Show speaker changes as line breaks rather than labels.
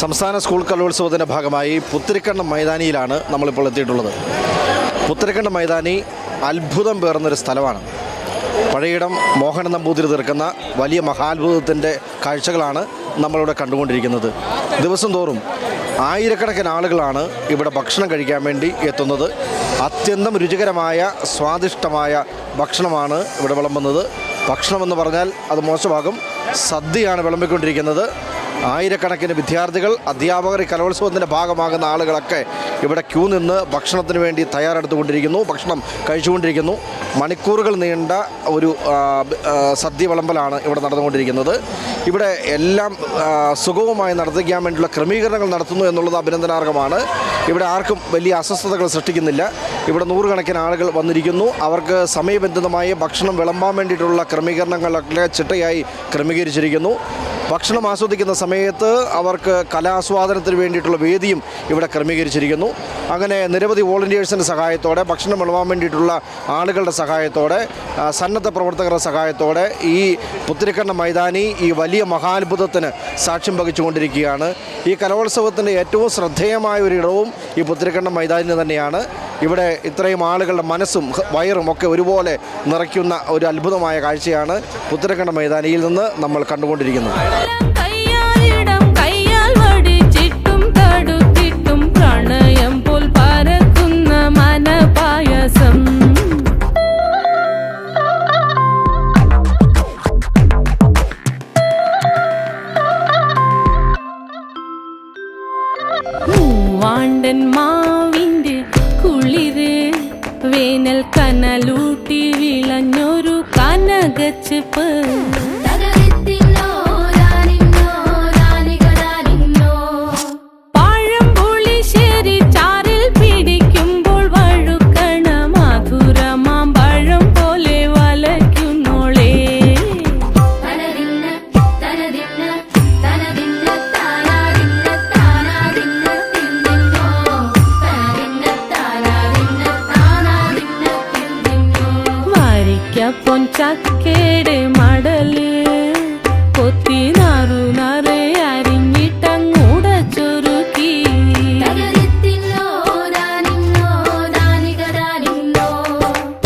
സംസ്ഥാന സ്കൂൾ കലോത്സവത്തിന്റെ ഭാഗമായി പുത്തിരിക്കണ്ണ മൈതാനിയിലാണ് നമ്മളിപ്പോൾ എത്തിയിട്ടുള്ളത്. പുത്തിരിക്കണ്ണ മൈതാനി അത്ഭുതം പേർന്നൊരു സ്ഥലമാണ്. പഴയിടം മോഹന നമ്പൂതിരി തീർക്കുന്ന വലിയ മഹാത്ഭുതത്തിന്റെ കാഴ്ചകളാണ് നമ്മളിവിടെ കണ്ടുകൊണ്ടിരിക്കുന്നത്. ദിവസം തോറും ആയിരക്കണക്കിന് ആളുകളാണ് ഇവിടെ ഭക്ഷണം കഴിക്കാൻ വേണ്ടി എത്തുന്നത്. അത്യന്തം രുചികരമായ സ്വാദിഷ്ടമായ ഭക്ഷണമാണ് ഇവിടെ വിളമ്പുന്നത്. ഭക്ഷണമെന്ന് പറഞ്ഞാൽ അത് മോശമാകും. സദ്യയാണ് വിളമ്പിക്കൊണ്ടിരിക്കുന്നത്. ആയിരക്കണക്കിന് വിദ്യാർത്ഥികൾ അധ്യാപകർ ഈ കലോത്സവത്തിന്റെ ഭാഗമാകുന്ന ആളുകളൊക്കെ ഇവിടെ ക്യൂ നിന്ന് ഭക്ഷണത്തിന് വേണ്ടി തയ്യാറെടുത്തുകൊണ്ടിരിക്കുന്നു. ഭക്ഷണം കഴിച്ചുകൊണ്ടിരിക്കുന്നു. മണിക്കൂറുകൾ നീണ്ട ഒരു സദ്യ വിളമ്പലാണ് ഇവിടെ നടന്നുകൊണ്ടിരിക്കുന്നത്. ഇവിടെ എല്ലാം സുഗമമായി നടത്തിക്കാൻ വേണ്ടിയുള്ള ക്രമീകരണങ്ങൾ നടത്തുന്നു എന്നുള്ളത് അഭിനന്ദനാർഹമാണ്. ഇവിടെ ആർക്കും വലിയ അസ്വസ്ഥതകൾ സൃഷ്ടിക്കുന്നില്ല. ഇവിടെ നൂറുകണക്കിന് ആളുകൾ വന്നിരിക്കുന്നു. അവർക്ക് സമയബന്ധിതമായി ഭക്ഷണം വിളമ്പാൻ വേണ്ടിയിട്ടുള്ള ക്രമീകരണങ്ങളൊക്കെ ചിട്ടയായി ക്രമീകരിച്ചിരിക്കുന്നു. ഭക്ഷണം ആസ്വദിക്കുന്ന സമയത്ത് അവർക്ക് കലാസ്വാദനത്തിന് വേണ്ടിയിട്ടുള്ള വേദിയും ഇവിടെ ക്രമീകരിച്ചിരിക്കുന്നു. അങ്ങനെ നിരവധി വോളണ്ടിയേഴ്സിന്റെ സഹായത്തോടെ ഭക്ഷണം വിളമ്പാൻ വേണ്ടിയിട്ടുള്ള ആളുകളുടെ സഹായത്തോടെ സന്നദ്ധ പ്രവർത്തകരുടെ സഹായത്തോടെ ഈ പുത്തിരിക്കണ്ണ മൈതാനി ഈ വലിയ മഹാത്ഭുതത്തിന് സാക്ഷ്യം വഹിച്ചുകൊണ്ടിരിക്കുകയാണ്. ഈ കലോത്സവത്തിന്റെ ഏറ്റവും ശ്രദ്ധേയമായ ഒരിടവും ഈ പുത്തരിക്കണ്ടം മൈതാനിന് തന്നെയാണ്. ഇവിടെ ഇത്രയും ആളുകളുടെ മനസ്സും വയറും ഒക്കെ ഒരുപോലെ നിറയ്ക്കുന്ന ഒരു അത്ഭുതമായ കാഴ്ചയാണ് പുത്തരിക്കണ്ടം മൈതാനിയിൽ നിന്ന് നമ്മൾ കണ്ടുകൊണ്ടിരിക്കുന്നത്.
മൂവാണ്ടൻ മാവിന്റെ കുളിര് വേനൽ കനലൂട്ടി വിളഞ്ഞൊരു കനകച്ചെപ്പ്. ಯಾಪೊಂಚಾಕೇಡೆ ಮಾಡಲಿ.